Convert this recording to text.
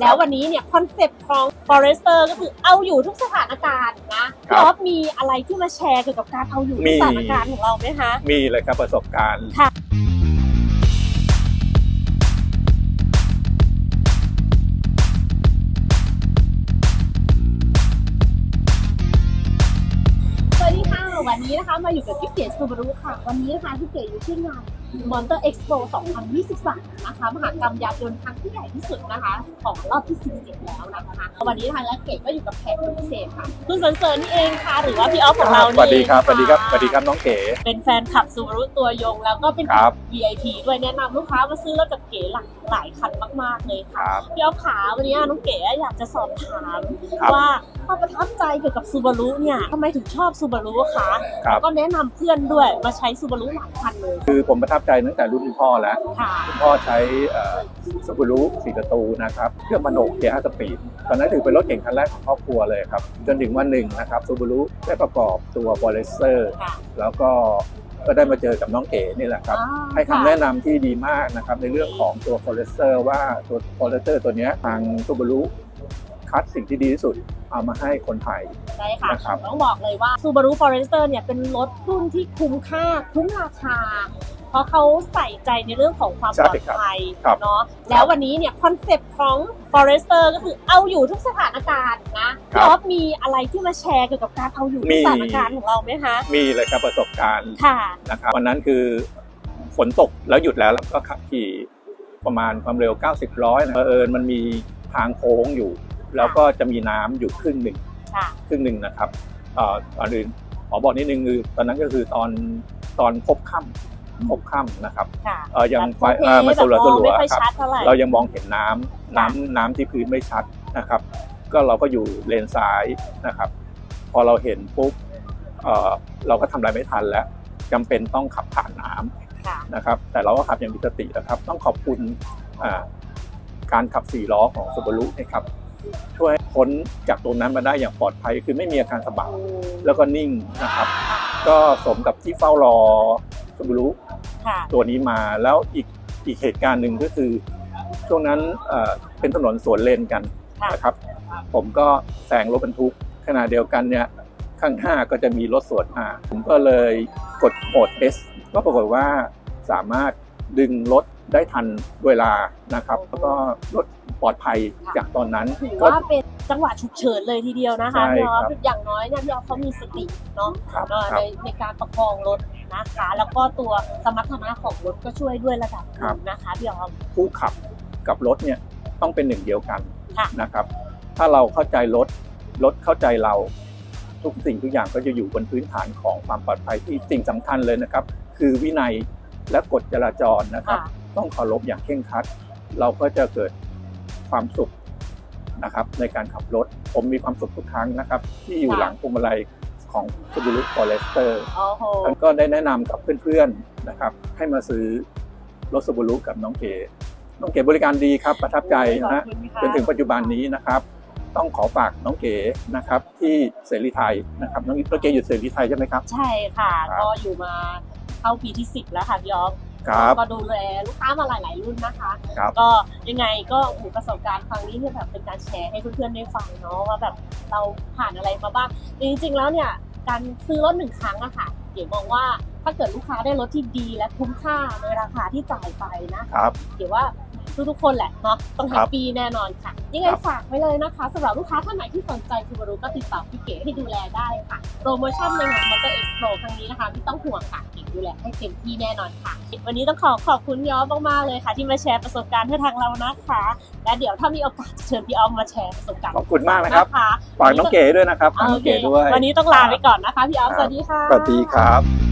แล้ววันนี้เนี่ยคอนเซ็ปต์ของ Forester ก็คือเอาอยู่ทุกสถานการณ์นะครัพี่บออฟมีอะไรที่มาแชร์เกี่ยวกับการเอาอยู่ทุมี กสถานการณ์ของเราไหมคะ มีเลยครับประสบการณ์ ค่ะ สวัสดีค่ะ วันนี้นะคะมาอยู่กับพี่เก๋ซูบารุค่ะ วันนี้นะคะพี่เก๋อยู่ที่งาน Monster Expo 2023 นะคะ มหากรรมยานยนต์ครั้งที่ใหญ่ที่สุดนะคะ ของรอบที่ 40 แล้วนะคะ วันนี้นะคะและเก๋ก็อยู่กับแขกคนพิเศษค่ะ คุณสันเสริญนี่เองค่ะ หรือว่าพี่ออฟของเราสวัสดีครับนี่สวัสดีครับเองสวัสดีครับน้องเก๋ เป็นแฟนคลับซูบารุตัวยง แล้วก็เป็น ครับ VIP ด้วยแนะนำลูกค้ามาซื้อรถกับเก๋หลากหลายคันมาก ๆ เลยคค่ะรับ พี่ออฟขาวันนี้น้องเก๋อยากจะสอบถามครับ ว่าความประทับใจเกี่ยวกับซูบารุเนี่ยทำไมถึงชอบซูบารุคะครับ แล้วก็แนะนำเพื่อนด้วยมาใช้ซูบารุหลายคันเลยคือผมประทับใจตั้งแต่รุ่นคุณพ่อแล้ว ค่ะ คุณพ่อใช้สุบุรุสี่ประตูนะครับเครื่องมันโนกเกียร์ห้าสปีดตอนนั้นถือเป็นรถเก่งคันแรกของครอบครัวเลยครับ จนถึงวันหนึ่งนะครับสุบุรุได้ประกอบตัวบอลเลเซอร์ค่ะแล้วก็ก็ได้มาเจอกับน้องเก๋นี่แหละครับ อ่าให้คำแนะนำที่ดีมากนะครับในเรื่องของตัว f o r e s t e r ว่าตัว f o r e s t e r ตัวเนี้ยทาง Subaru คัดสิ่งที่ดีที่สุดเอามาให้คนไทย ใช่ค่ะนะครับ ต้องบอกเลยว่า Subaru Forester เนี่ยเป็นรถรุ่นที่คุ้มค่าคุ้มราคา เพราะเขาใส่ใจในเรื่องของความใช่ปลอดครับภัยครับเนาะแล้ววันนี้เนี่ยคอนเซ็ปต์ของ Forester ก็คือเอาอยู่ทุกสถานการณ์นะครัพี่บออฟมีอะไรที่มาแชร์เกี่ยวกับการเอาอยู่ทุมีกสถานการณ์ของเราไหมคะ มีเลยครับประสบการณ์ค่ะ นะครับวันนั้นคือฝนตกแล้วหยุดแล้วแล้วก็ขับขี่ประมาณความเร็ว 90 ร้อยนะเอิญมันมีทางโค้งอยู่ แล้วก็จะมีน้ำอยู่ครึ่งหนึ่งค่ะครึ่งหนึ่งนะครับเอ่อก่อนอื่นขอบอกนิดนึงคือตอนนั้นก็คือตอนตอนพบค่ำพบค่ำนะครับค่ะเอ่อยังไฟแบบเอ่อมันสลัวแบบสมองลัวไม่ค่อยครับชัดเท่าไหร่เรายังมองเห็นน้ำน้ำน้ำที่พื้นไม่ชัดนะครับ ก็เราก็อยู่เลนซ้ายนะครับ พอเราเห็นปุ๊บเอ่อเราก็ทำอะไรไม่ทันแล้วจำเป็นต้องขับผ่านน้ำค่ะนะครับ แต่เราก็ขับอย่างมีสตินะครับ ต้องขอบคุณอ่าการขับสี่ล้อของสุบารุนะครับ ช่วยพ้นจากตรงนั้นมาได้อย่างปลอดภัย คือไม่มีอาการสะบัดแล้วก็นิ่งนะครับ ก็สมกับที่เฝ้ารอสุบารุค่ะตัวนี้มาแล้วอีกอีกเหตุการณ์หนึ่งก็คือ ช่วงนั้นเอ่อเป็นถนนสวนเลนกันค่ะนะครับ ผมก็แซงรถบรรทุกขณะเดียวกันเนี่ยข้างหน้าก็จะมีรถสวนมาผมก็เลยกดโหมด S ก็ปรากฏว่าสามารถดึงรถได้ทันเวลานะครับ แล้วก็รถ ปลอดภัยจากตอนนั้นถือก็ ว่าเป็นจังหวะฉุกเฉินเลยทีเดียวนะคะใช่พี่ออฟครับอย่างน้อยเนี่ยพี่ออฟเขามีสติเนาะครับเอ่อครัในบในการประคองรถนะคะ แล้วก็ตัวสมรรถนะของรถก็ช่วยด้วยระดับหครันึ่บ งนะคะพี่ออฟ ผู้ขับกับรถเนี่ยต้องเป็นหนึ่งเดียวกันค่ะ นะครับ ถ้าเราเข้าใจรถรถเข้าใจเราทุกสิ่งทุกอย่างก็จะอยู่บนพื้นฐานของความปลอดภัยที่สิ่งสำคัญเลยนะครับ คือวินัยและกฎจราจรนะครับ ค่ะ ต้องเคารพอย่างเคร่งครัด เราก็จะเกิด ความสุขนะครับในการขับรถ ผมมีความสุขทุกครั้งนะครับ ที่อยู่ค่ะหลังพวงมาลัยของ Subaru Forester โอ้โหแล้วก็ได้แนะนำกับเพื่อนๆนะครับ ให้มาซื้อรถ Subaru กับน้องเก๋น้องเก๋บริการดีครับประทับใจนะฮะขอบคุณค่ะจนถึงปัจจุบันนี้นะครับ ต้องขอฝากน้องเก๋นะครับ ที่เสรีไทยนะครับ น้องน้องเก๋อยู่เสรีไทยใช่ไหมครับ ใช่ค่ะครับก็อยู่มาเข้าปีที่10แล้วค่ะพี่ออฟ ครับ ก็ดูแลลูกค้ามาหลาย ๆ รุ่นนะคะ ครับ ก็ยังไงก็โอ้โหประสบการณ์ครั้งนี้เนี่ยแบบเป็นการแชร์ให้เพื่อนๆได้ฟังเนาะว่าแบบเราผ่านอะไรมาบ้างจริงๆแล้วเนี่ยการซื้อรถหนึ่งครั้งอะค่ะเดี๋ยวมองว่าถ้าเกิดลูกค้าได้รถที่ดีและคุ้มค่าในราคาที่จ่ายไปนะครับ เดี๋ยวว่า ทุกๆคนแหละเนาะต้องแฮครัปบปี้แน่นอนค่ะ ยังไงครับฝากไว้เลยนะคะสำหรับลูกค้าท่านไหนที่สนใจซูบารุก็ติดต่อพี่เก๋ให้ดูแลได้ค่ะ โปรโมชั่นในงานมอเตอร์เอ็กซ์โปครั้งนี้นะคะไม่ต้องห่วงค่ะเก๋ดูแลให้เต็มที่แน่นอนค่ะ วันนี้ต้องขอขอบคุณพี่ออฟมากๆเลยค่ะ ที่มาแชร์ประสบการณ์ให้ทางเรานะคะ และเดี๋ยวถ้ามีโอกาสจะเชิญพี่ออฟมาแชร์ประสบการณ์ขอบคุณมากนะครับนะคะฝากน้องเก๋ด้วยนะครับฝากน้โอองเคเก๋ด้วย วันนี้ต้องลาไปก่อนนะคะพี่ออฟสวัสดีค่ะสวัสดีครับ